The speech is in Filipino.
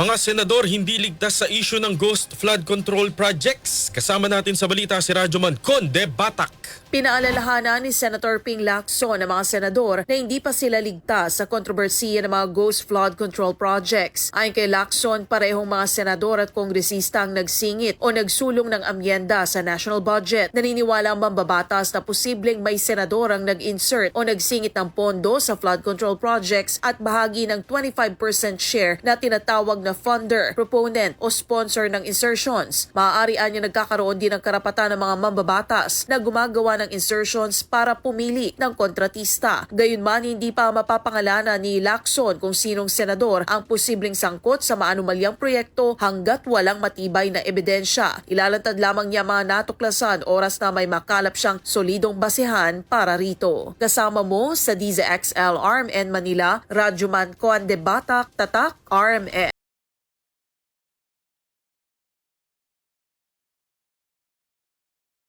Mga senador hindi ligtas sa issue ng ghost flood control projects. Kasama natin sa balita si Radyoman Conde Batak. Pinaalalahanan ni Senator Ping Lacson ng mga senador na hindi pa sila ligtas sa kontrobersiya ng mga ghost flood control projects. Ayon kay Lacson, parehong mga senador at kongresista ang nagsingit o nagsulong ng amyenda sa national budget. Naniniwala ang mambabatas na posibleng may senador ang nag-insert o nagsingit ng pondo sa flood control projects at bahagi ng 25% share na tinatawag na funder, proponent o sponsor ng insertions. Maaari anya nagkakaroon din ng karapatan ng mga mambabatas na gumagawa ng insertions para pumili ng kontratista. Gayunman, hindi pa mapapangalanan ni Lacson kung sinong senador ang posibleng sangkot sa maanumalyang proyekto hanggat walang matibay na ebidensya. Ilalantad lamang niya mga natuklasan oras na may makalap siyang solidong basehan para rito. Kasama mo sa DZXL RMN Manila, Radyoman Coan de Batak, Tatak, RMN.